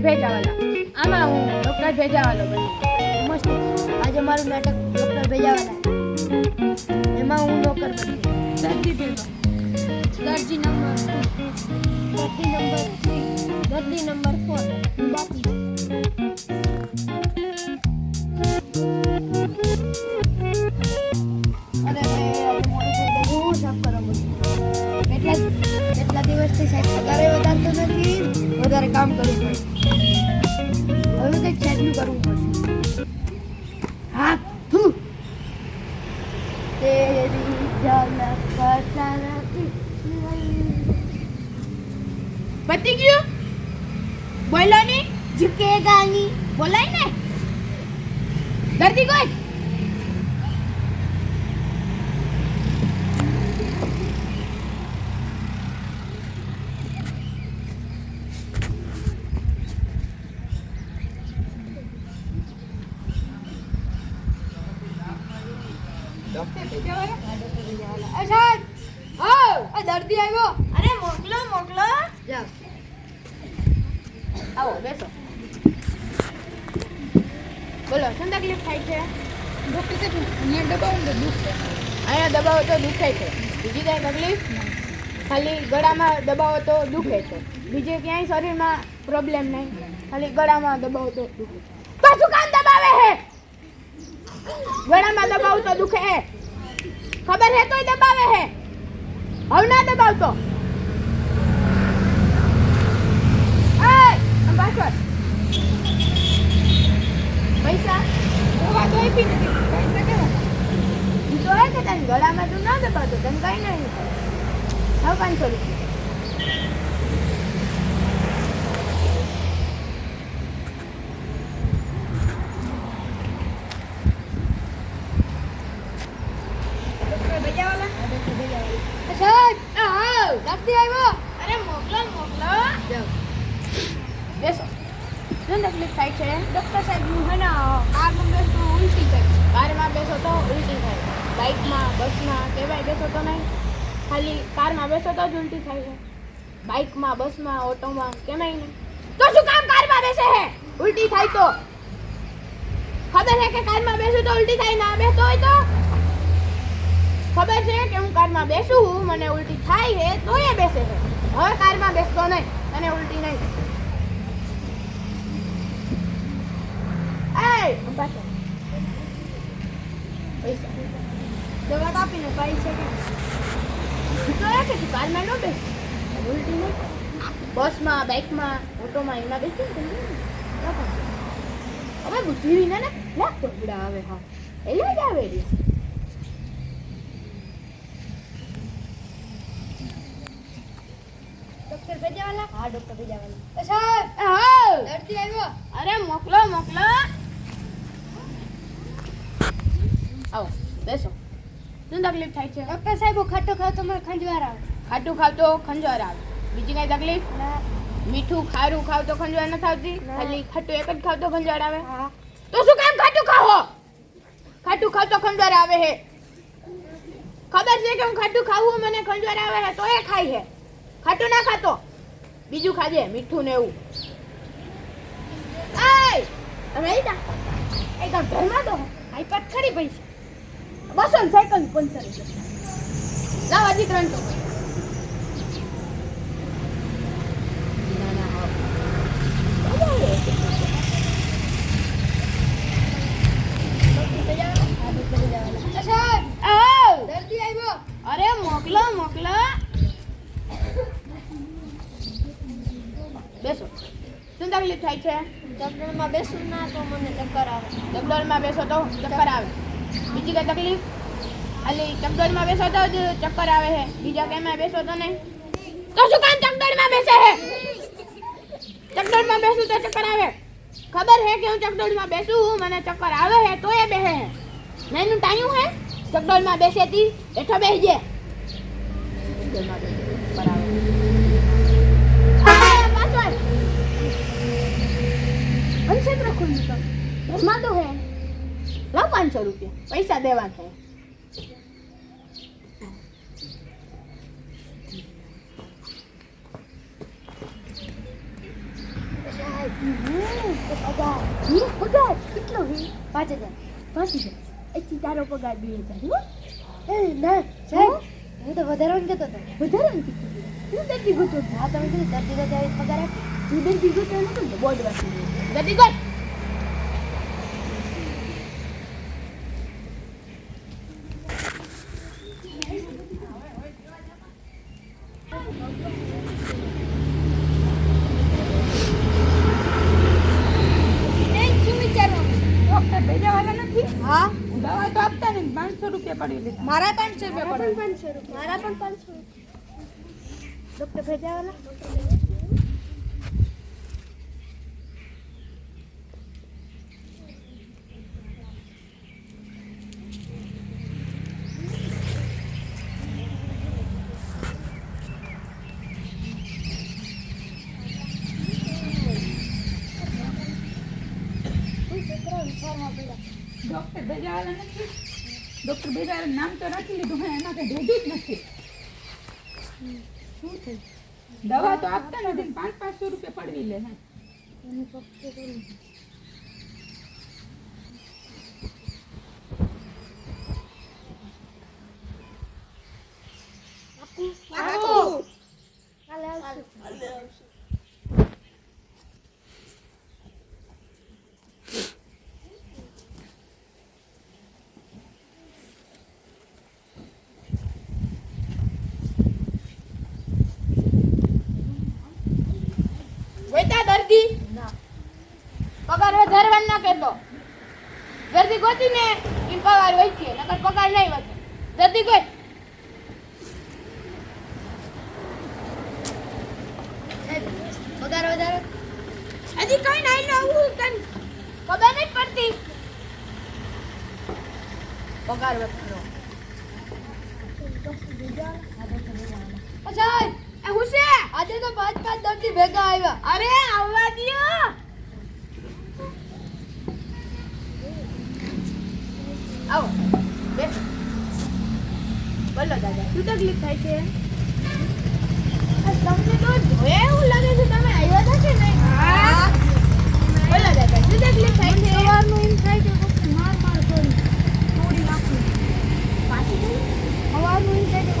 ભેજાવાલા. આમાં હું ડોક્ટર ભેજાવાલો બની મસ્ત. આજે મારું નાટક ડૉક્ટર ભેજાવાલા. એમાં હું નોકર બની દર્દી ભેગો. દર્જી નંબર દર્દી નંબર થ્રી દર્દી નંબર ફોર બાકી પતી ગયું? બોલો ની. ઝુકેગા નહીં બોલાય ને. દર્દી કોઈ? દર્દી આવ્યો અરે મોકલો મોકલો આવો બેસો બોલો શું તકલીફ થાય છે ડોક્ટર સાહેબ અહીંયા દબાવું તો દુઃખ થાય અહીંયા દબાવો તો દુખાય છે. બીજી કઈ તકલીફ ખાલી ગળામાં દબાવો તો દુખે છે બીજે ક્યાંય શરીરમાં પ્રોબ્લેમ નહીં ખાલી ગળામાં દબાવો તો દુખે છે શું કામ દબાવે હે ગળામાં દબાવું તો દુખે હે ખબર હે તોય દબાવે હે. હવે ના દબાવતો. પૈસા? નથી પૈસા કેવા? તો હે તને ગળામાં તું ના દબાવતો, તને કઈ નહીં હવે પાંચસો રૂપિયા ડૉક્ટર ભેજાવાલા એ સાહેબ આવ્યો. અરે મોકલો મોકલો. બેસો. શું તકલીફ થાય છે. ડૉક્ટર સાહેબ હું હે ને કારમાં બેસતો ઉલટી થાય કારમાં બેસો તો ઉલટી થાય. બાઇકમાં બસમાં કેવાય બેસો તો નહીં. ખાલી કારમાં બેસો તો જ ઉલટી થાય છે. બાઇકમાં બસમાં ઓટોમાં કેમાય નહીં. તો શું કામ કારમાં બેસે હે? ઉલટી થાય તો. ખબર હે કે કારમાં બેસો તો ઉલટી થાય ના બેસતો હોય તો? ખબર છે કે હું કારમાં બેસું મને ઉલટી થાય છે, તો એ બેસે છે. હવે કારમાં બેસતો નહીં અને ઉલટી નહીં. તો આપીને પૈસા છે કે કારમાં ન બસમાં, બાઇકમાં, ઓટોમાં, એમાં બેસી. હવે બુદ્ધિ વિના ને ટોપડા આવે હા. એટલે જ આવે રે ડૉક્ટર ભેજાવાલા હા ડૉક્ટર ભેજાવાલા એ સાહેબ હા દર્દી આવ્યો. અરે મોકલો મોકલો. આવો બેસો. શું તકલીફ થાય છે? ડોક્ટર સાહેબ ખાટો ખાવ તો મને ખંજવાર આવે. ખાટું ખાવ તો ખંજવાર આવે. બીજી કઈ તકલીફ? મીઠું ખારું ખાવ તો ખંજવાર ન આવતી. ખાલી ખાટું એક જ ખાવ તો ખંજવાર આવે? તો શું કામ ખાટું ખાવો? ખાટું ખાવ તો ખંજવાર આવે હે. ખબર છે કે હું ખાટું ખાવું મને ખંજવાર આવે હે તો એ ખાય હે. ખાટું ના ખાતો. બીજું ખાજે, મીઠું ને એવું. તમે એ તા તો ઘરમાં તો આઈ ખરી પૈસા. બસો ને સાયકલ પંચર લાવ હજી ત્રણસો ના ના હા હા ડૉક્ટર ભેજાવાલા એ સાહેબ આવ દર્દી આવ્યો અરે મોકલો મોકલો બેસો શું તકલીફ થાય છે? ચક્કરમાં બેસું ના તો મને ચક્કર આવે ચકડોળમાં બેસો તો ચક્કર આવે. બીજી કઈ તકલીફ? ખાલી ચકડોળમાં બેસો તો જ ચક્કર આવે છે બીજા કેમાં બેસો તો નહીં? તો શું કામ ચકડોળમાં બેસે છે ચકડોળમાં બેસું તો ચક્કર આવે. ખબર હે કે હું ચકડોળમાં બેસું? મને ચક્કર આવે હે તો એ બેહે હે. નાનું ટાણ્યું હે? ચકડોળમાં બેસે તી હેઠો બેસજે. ચકડોળમાં બેસે અનક્ષેત્ર ખુલ્લું તો. ઘરમાં તો હે. લાવ પાંચસો રૂપિયા. પૈસા દેવા પગાર. કેટલો હે? પાંચ હજાર. પાંચ હજાર. એથી તારો પગાર બે હજાર હો. એ ના સાહેબ. હું? તો વધારવાનું કહેતો હતો વધારે નથી કીધું. તું દર્દી ગોતો. હા તમે કીધું દર્દી તો પગાર આપે. તું દર્દી ગોતો બોર્ડ વાંચી દર્દી ગોત શું વિચારવાનું ડોક્ટર ભેજાવાલા નથી હા દવા તો આપતા નહીં પાંચસો રૂપિયા પડી લીધા મારા પાંચસો રૂપિયા પડે પાંચસો રૂપિયા મારા પણ પાંચસો ડોક્ટર ભેજાવાલા ડોક્ટર ભેજાવાલા નથી? ડોક્ટર ભેજાવાલા નામ તો રાખી લીધું હા એમાં કઈ ભેજું જ નથી. શું થયું? દવા તો આપતા નથી ને પાંચ પાંચસો રૂપિયા પડવી લે હે. એની પપ્પે કાલે આવશું. કાલે આવશું. વેતા દર્દી? પગાર વધારવા ના કહેતો. દર્દી ગોતી ને એમ પગાર છે, નકર પગાર નહીં વધે. દર્દી ગોઈ પગાર વધારો. હજી કઈ નહીં ને કઈ ખબર નહીં પડતી. પગાર વધારો સાહેબ એ હું છે આજે તો પાંચ પાંચ દર્દી ભેગા આવ્યા. અરે આવવા દિયો. આવો બોલો દાદા શું તકલીફ થાય છે? તમને તો જોયા એવું લાગે છે તમે આવ્યા હતા કે નહીં? બોલો દાદા શું તકલીફ થાય છે? સવારનું એમ થાય કે માર માર કરી તોડી નાખું પાછી સવારનું એમ થાય કે